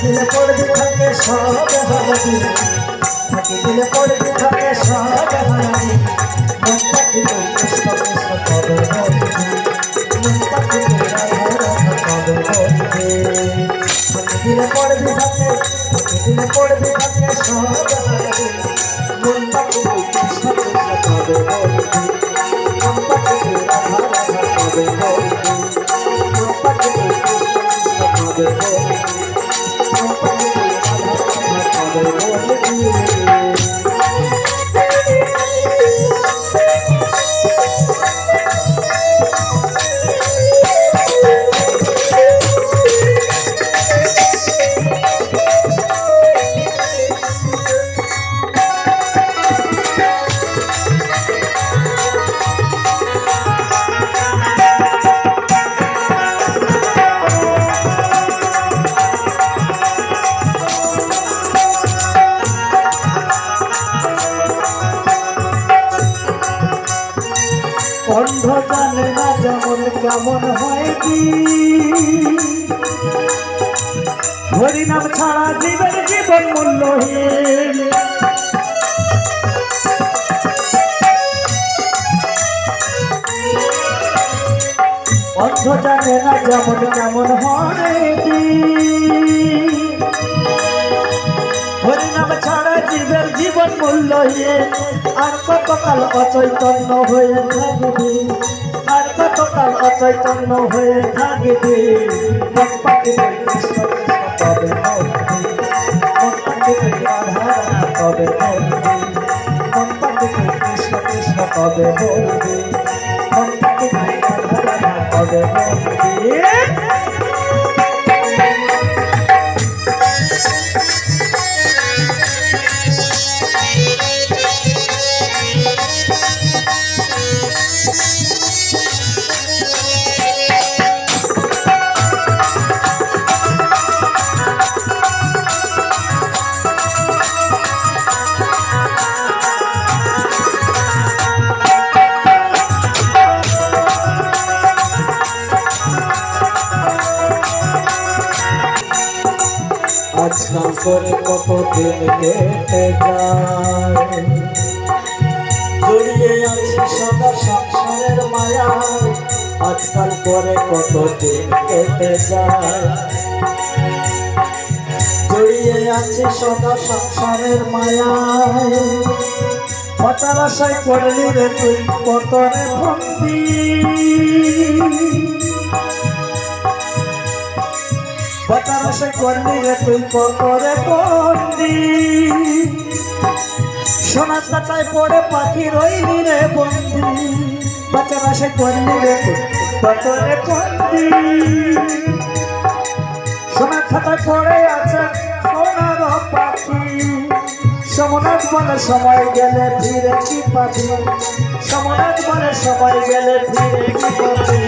দিলে পড়বি থাকে সব হারাবি থাকি দিলে পড়বি থাকে সব হারাবি মন পাখি তুই কবে বলবি থাকি থাকে থাকি থাকে সব মন পাখি তুই কবে অন্ধ জানে না যেমন কেমন হয় হরিনাম ছাড়া জীবন জীবন মূল্যহীন। অন্ধ জানে না যেমন কেমন হয় মূল্যহীন আর কতকাল অচৈতন্য হয়ে থাকবে? আর কতকাল অচৈতন্য হয়ে থাকবে? মন পাখি কৃষ্ণ কৃষ্ণ কবে বলবি কবে বলবি বলবি আজকাল করে কত দিন কেটে যায় জড়িয়ে আছি সদা সংসারের মায়া আজকাল করে কত দিন কেটে যায় জড়িয়ে আছি সদা সংসারের মায়া। হতার আশায় করলি রে তুই পতনে ভক্তি? বতারসে করলি রে তুই করে বন্দি সোনার কাটায় পড়ে পাখি রইলি রে বন্দি বতারসে করলি রে করে বন্দি সোনার খাতায় পড়ে আছে সোনার পাখি। সমনাথ বলে সময় গেলে ফিরে কি পাবি সমনাথ বলে সময় গেলে ফিরে কি পাখি?